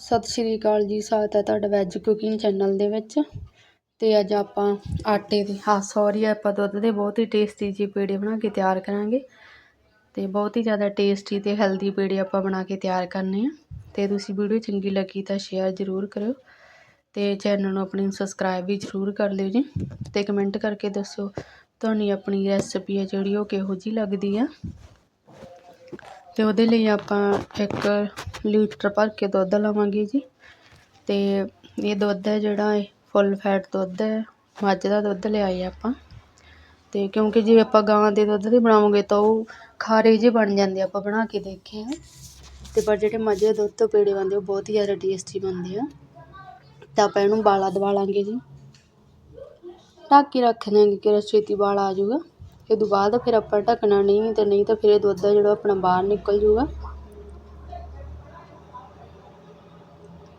ਸਤਿ ਸ਼੍ਰੀ ਅਕਾਲ ਜੀ, ਸਵਾਗਤ ਹੈ ਤੁਹਾਡਾ ਵੈਜ ਕੁਕਿੰਗ ਚੈਨਲ ਦੇ ਵਿੱਚ। ਤੇ ਅੱਜ ਆਪਾਂ ਆਟੇ ਦੇ, ਹਾਂ ਸੌਰੀ ਆਪਾਂ ਦੁੱਧ ਦੇ ਬਹੁਤ ਹੀ ਟੇਸਟੀ ਜਿਹੇ ਪੇੜੇ ਬਣਾ ਕੇ ਤਿਆਰ ਕਰਾਂਗੇ। ਤੇ ਬਹੁਤ ਹੀ ਜ਼ਿਆਦਾ ਟੇਸਟੀ ਤੇ ਹੈਲਦੀ ਪੇੜੇ ਆਪਾਂ ਬਣਾ ਕੇ ਤਿਆਰ ਕਰਨੇ ਆ। ਤੇ ਤੁਸੀਂ ਵੀਡੀਓ ਚੰਗੀ ਲੱਗੀ ਤਾਂ ਸ਼ੇਅਰ ਜ਼ਰੂਰ ਕਰਿਓ। ਤੇ ਚੈਨਲ ਨੂੰ ਆਪਣੀ ਸਬਸਕ੍ਰਾਈਬ ਵੀ ਜ਼ਰੂਰ ਕਰ ਲਿਓ ਜੀ। ਤੇ ਕਮੈਂਟ ਕਰਕੇ ਦੱਸੋ ਤੁਹਾਨੂੰ ਆਪਣੀ ਰੈਸਪੀ ਹੈ ਜਿਹੜੀ ਉਹ ਕਿਹੋ ਜਿਹੀ ਲੱਗਦੀ ਆ। ਅਤੇ ਉਹਦੇ ਲਈ ਆਪਾਂ ਇੱਕ ਲੀਟਰ ਭਰ ਕੇ ਦੁੱਧ ਲਵਾਂਗੇ ਜੀ। ਅਤੇ ਇਹ ਦੁੱਧ ਹੈ ਜਿਹੜਾ ਇਹ ਫੁੱਲ ਫੈਟ ਦੁੱਧ ਹੈ, ਮੱਝ ਦਾ ਦੁੱਧ ਲਿਆਏ ਆਪਾਂ। ਅਤੇ ਕਿਉਂਕਿ ਜੇ ਆਪਾਂ ਗਾਂ ਦੇ ਦੁੱਧ ਦੇ ਬਣਾਵਾਂਗੇ ਤਾਂ ਉਹ ਖਾਰੇ ਜਿਹੇ ਬਣ ਜਾਂਦੇ ਆਪਾਂ ਬਣਾ ਕੇ ਦੇਖੇ ਆ। ਅਤੇ ਪਰ ਜਿਹੜੇ ਮੱਝ ਦੇ ਦੁੱਧ ਤੋਂ ਪੇੜੇ ਬਣਦੇ ਉਹ ਬਹੁਤ ਹੀ ਜ਼ਿਆਦਾ ਟੇਸਟੀ ਬਣਦੇ ਆ। ਤਾਂ ਆਪਾਂ ਇਹਨੂੰ ਬਾਲਾ ਦਵਾ ਲਾਂਗੇ ਜੀ। ਢੱਕ ਕੇ ਰੱਖ ਦਿਆਂਗੇ ਕਿ ਛੇਤੀ ਬਾਲ ਆ ਜਾਊਗਾ। ਇਹ ਤੋਂ ਬਾਅਦ ਫਿਰ ਆਪਾਂ ਢੱਕਣਾ ਨਹੀਂ ਅਤੇ ਨਹੀਂ ਤਾਂ ਫਿਰ ਇਹ ਦੁੱਧ ਆ ਜਿਹੜਾ ਆਪਣਾ ਬਾਹਰ ਨਿਕਲ ਜੂਗਾ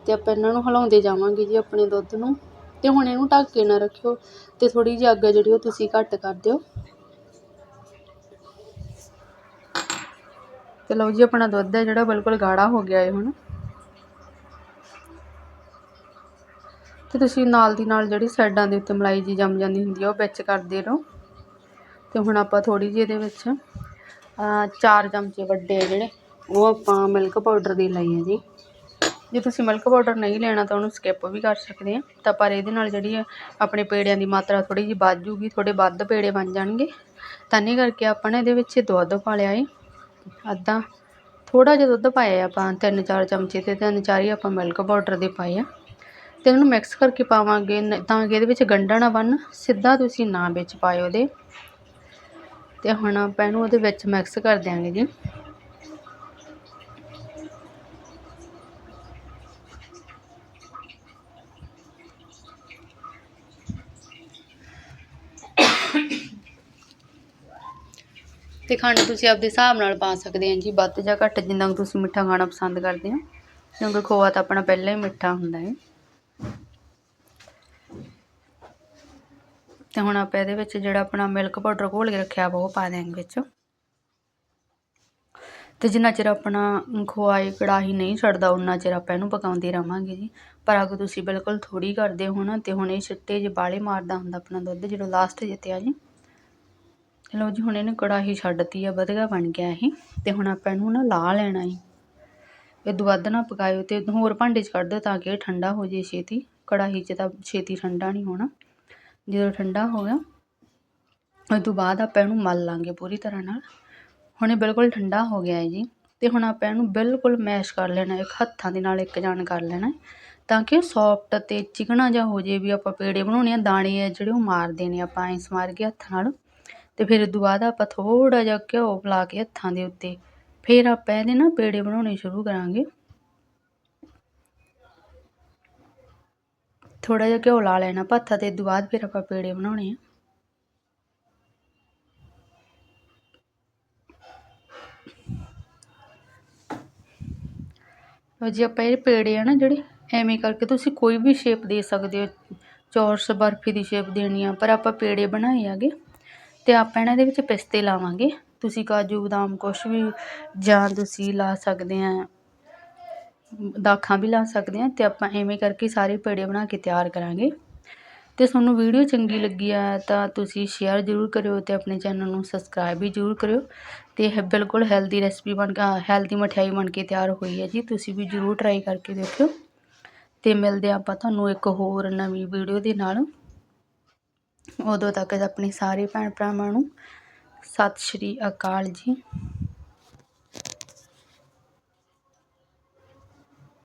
ਤੇ ਆਪਾਂ ਇਹਨਾਂ ਨੂੰ ਹਿਲਾਉਂਦੇ ਜਾਵਾਂਗੇ ਜੀ ਆਪਣੇ ਦੁੱਧ ਨੂੰ। ਤੇ ਹੁਣ ਇਹਨੂੰ ਢੱਕ ਕੇ ਨਾ ਰੱਖਿਓ ਤੇ ਥੋੜੀ ਜਿਹੀ ਅੱਗ ਜਿਹੜੀ ਉਹ ਤੁਸੀਂ ਘੱਟ ਕਰ ਦਿਓ। ਤੇ ਲਓ ਜੀ ਆਪਣਾ ਦੁੱਧ ਹੈ ਜਿਹੜਾ ਬਿਲਕੁਲ ਗਾੜਾ ਹੋ ਗਿਆ ਹੈ ਹੁਣ। ਤੇ ਤੁਸੀਂ ਨਾਲ ਦੀ ਨਾਲ ਜਿਹੜੀ ਸਾਈਡਾਂ ਦੇ ਉੱਤੇ ਮਲਾਈ ਜੀ ਜੰਮ ਜਾਂਦੀ ਹੁੰਦੀ ਆ ਉਹ ਵਿੱਚ ਕਰਦੇ ਰਹੋ। ਅਤੇ ਹੁਣ ਆਪਾਂ ਥੋੜ੍ਹੀ ਜਿਹੀ ਇਹਦੇ ਵਿੱਚ ਚਾਰ ਚਮਚੇ ਵੱਡੇ ਜਿਹੜੇ, ਉਹ ਆਪਾਂ ਮਿਲਕ ਪਾਊਡਰ ਦੀ ਲਏ ਆ ਜੀ। ਜੇ ਤੁਸੀਂ ਮਿਲਕ ਪਾਊਡਰ ਨਹੀਂ ਲੈਣਾ ਤਾਂ ਉਹਨੂੰ ਸਕਿਪ ਵੀ ਕਰ ਸਕਦੇ ਆ। ਤਾਂ ਪਰ ਇਹਦੇ ਨਾਲ ਜਿਹੜੀ ਆਪਣੇ ਪੇੜਿਆਂ ਦੀ ਮਾਤਰਾ ਥੋੜ੍ਹੀ ਜਿਹੀ ਵੱਧ ਜੂਗੀ, ਥੋੜ੍ਹੇ ਵੱਧ ਪੇੜੇ ਬਣ ਜਾਣਗੇ। ਤਾਂ ਨਹੀਂ ਕਰਕੇ ਆਪਾਂ ਨੇ ਇਹਦੇ ਵਿੱਚ ਦੁੱਧ ਪਾ ਲਿਆ ਏ। ਅੱਧਾ ਥੋੜਾ ਜਿਹਾ ਦੁੱਧ ਪਾਇਆ ਆਪਾਂ, ਤਿੰਨ ਚਾਰ ਚਮਚੇ ਤੇ ਤਿੰਨ ਚਾਰ ਹੀ ਆਪਾਂ ਮਿਲਕ ਪਾਊਡਰ ਦੇ ਪਾਏ ਆ। ਤੇ ਇਹਨੂੰ ਮਿਕਸ ਕਰਕੇ ਪਾਵਾਂਗੇ ਤਾਂ ਕਿ ਇਹਦੇ ਵਿੱਚ ਗੰਢਾ ਨਾ ਬਣ, ਸਿੱਧਾ ਤੁਸੀਂ ਨਾ ਵਿੱਚ ਪਾਇਓ ਉਹਦੇ ਤੇ ਹੁਣ ਆਪਾਂ ਇਹਨੂੰ ਉਹਦੇ ਵਿੱਚ ਮਿਕਸ ਕਰ ਦਿਆਂਗੇ ਜੀ। ਤੇ ਖੰਡ ਤੁਸੀਂ ਆਪਦੇ ਹਿਸਾਬ ਨਾਲ ਪਾ ਸਕਦੇ ਆ ਜੀ, ਵੱਧ ਜਾਂ ਘੱਟ ਜਿੰਨਾ ਤੁਸੀਂ ਮਿੱਠਾ ਖਾਣਾ ਪਸੰਦ ਕਰਦੇ ਹੋ ਕਿਉਂਕਿ ਖੋਆ ਤਾਂ ਆਪਣਾ ਪਹਿਲਾਂ ਹੀ ਮਿੱਠਾ ਹੁੰਦਾ ਹੈ। ਤੇ ਹੁਣ ਆਪਾਂ ਇਹਦੇ ਵਿੱਚ ਜਿਹੜਾ ਆਪਣਾ ਮਿਲਕ ਪਾਊਡਰ ਘੋਲ ਕੇ ਰੱਖਿਆ ਵਾ, ਉਹ ਪਾ ਦਿਆਂਗੇ ਵਿੱਚ। ਤੇ ਜਿੰਨਾ ਚਿਰ ਆਪਣਾ ਖੋਆ ਕੜਾਹੀ ਨਹੀਂ ਛੱਡਦਾ, ਉਨਾ ਚਿਰ ਆਪਾਂ ਇਹਨੂੰ ਪਕਾਉਂਦੇ ਰਵਾਂਗੇ ਜੀ। ਪਰ ਅਗਰ ਤੁਸੀਂ ਬਿਲਕੁਲ ਥੋੜੀ ਕਰਦੇ ਹੋ ਨਾ, ਤੇ ਹੁਣ ਇਹ ਛਿੱਟੇ ਜਿਹੇ ਬਾਲੇ ਮਾਰਦਾ ਹੁੰਦਾ ਆਪਣਾ ਦੁੱਧ ਜਦੋਂ ਲਾਸਟ ਜਿੱਤਿਆ ਜੀ। ਲਓ ਜੀ, ਹੁਣ ਇਹਨੇ ਕੜਾਹੀ ਛੱਡਤੀ ਆ ਵਧੀਆ ਬਣ ਗਿਆ ਇਹ। ਤੇ ਹੁਣ ਆਪਾਂ ਇਹਨੂੰ ਨਾ ਲਾ ਲੈਣਾ ਹੈ ਇਹ ਤੋਂ ਵੱਧ ਨਾ ਪਕਾਇਓ ਤੇ ਹੋਰ ਭਾਂਡੇ 'ਚ ਕੱਢ ਦਿਓ ਤਾਂ ਕਿ ਇਹ ਠੰਡਾ ਹੋ ਜੇ ਛੇਤੀ। ਕੜਾਹੀ 'ਚ ਤਾਂ ਛੇਤੀ ਠੰਡਾ ਨਹੀਂ ਹੋਣਾ। ਜਦੋਂ ਠੰਡਾ ਹੋ ਗਿਆ, ਉਸ ਤੋਂ ਬਾਅਦ ਆਪਾਂ ਇਹਨੂੰ ਮਲ ਲਾਂਗੇ ਪੂਰੀ ਤਰ੍ਹਾਂ ਨਾਲ। ਹੁਣ ਇਹ ਬਿਲਕੁਲ ਠੰਡਾ ਹੋ ਗਿਆ ਹੈ ਜੀ। ਅਤੇ ਹੁਣ ਆਪਾਂ ਇਹਨੂੰ ਬਿਲਕੁਲ ਮੈਸ਼ ਕਰ ਲੈਣਾ ਇੱਕ ਹੱਥਾਂ ਦੇ ਨਾਲ ਇੱਕ ਜਾਨ ਕਰ ਲੈਣਾ ਤਾਂ ਕਿ ਸੋਫਟ ਅਤੇ ਚਿਕਣਾ ਜਿਹਾ ਹੋ ਜੇ ਵੀ ਆਪਾਂ ਪੇੜੇ ਬਣਾਉਣੇ ਆ, ਦਾਣੇ ਆ ਜਿਹੜੇ ਉਹ ਮਾਰਦੇ ਨੇ ਆਪਾਂ ਐਂ ਸਮਾਰ ਕੇ ਹੱਥ ਨਾਲ। ਅਤੇ ਫਿਰ ਉਸ ਤੋਂ ਬਾਅਦ ਆਪਾਂ ਥੋੜ੍ਹਾ ਜਿਹਾ ਘਿਓ ਪਿਲਾ ਕੇ ਹੱਥਾਂ ਦੇ ਉੱਤੇ, ਫਿਰ ਆਪਾਂ ਇਹਦੇ ਨਾ ਪੇੜੇ ਬਣਾਉਣੇ ਸ਼ੁਰੂ ਕਰਾਂਗੇ। ਥੋੜ੍ਹਾ ਜਿਹਾ ਘਿਓ ਲਾ ਲੈਣਾ ਪੱਥਾ ਇਹ ਤੋਂ ਬਾਅਦ ਫਿਰ ਆਪਾਂ ਪੇੜੇ ਬਣਾਉਣੇ ਆ। ਲਓ ਜੀ, ਆਪਾਂ ਇਹ ਪੇੜੇ ਆ ਨਾ ਜਿਹੜੇ, ਐਵੇਂ ਕਰਕੇ ਤੁਸੀਂ ਕੋਈ ਵੀ ਸ਼ੇਪ ਦੇ ਸਕਦੇ ਹੋ, ਚੌਰਸ ਬਰਫੀ ਦੀ ਸ਼ੇਪ ਦੇਣੀ ਆ, ਪਰ ਆਪਾਂ ਪੇੜੇ ਬਣਾਏ ਆਗੇ ਤੇ ਆਪਾਂ ਇਹਨਾਂ ਦੇ ਵਿੱਚ ਪਿਸਤੇ ਲਾਵਾਂਗੇ। ਤੁਸੀਂ ਕਾਜੂ, ਬਦਾਮ ਕੁਛ ਵੀ ਜਾਂ ਤੁਸੀਂ ਲਾ ਸਕਦੇ ਆ। ਦਾਖਾਂ ਵੀ ਲਾ ਸਕਦੇ ਹਾਂ ਅਤੇ ਆਪਾਂ ਇਵੇਂ ਕਰਕੇ ਸਾਰੇ ਪੇੜੇ ਬਣਾ ਕੇ ਤਿਆਰ ਕਰਾਂਗੇ। ਅਤੇ ਤੁਹਾਨੂੰ ਵੀਡੀਓ ਚੰਗੀ ਲੱਗੀ ਆ ਤਾਂ ਤੁਸੀਂ ਸ਼ੇਅਰ ਜ਼ਰੂਰ ਕਰਿਓ ਅਤੇ ਆਪਣੇ ਚੈਨਲ ਨੂੰ ਸਬਸਕ੍ਰਾਈਬ ਵੀ ਜ਼ਰੂਰ ਕਰਿਓ। ਅਤੇ ਇਹ ਬਿਲਕੁਲ ਹੈਲਦੀ ਰੈਸਪੀ ਬਣ ਕੇ ਹੈਲਦੀ ਮਠਿਆਈ ਬਣ ਕੇ ਤਿਆਰ ਹੋਈ ਹੈ ਜੀ, ਤੁਸੀਂ ਵੀ ਜ਼ਰੂਰ ਟਰਾਈ ਕਰਕੇ ਦੇਖਿਓ। ਅਤੇ ਮਿਲਦੇ ਆਪਾਂ ਤੁਹਾਨੂੰ ਇੱਕ ਹੋਰ ਨਵੀਂ ਵੀਡੀਓ ਦੇ ਨਾਲ। ਉਦੋਂ ਤੱਕ ਆਪਣੇ ਸਾਰੇ ਭੈਣ ਭਰਾਵਾਂ ਨੂੰ ਸਤਿ ਸ਼੍ਰੀ ਅਕਾਲ ਜੀ।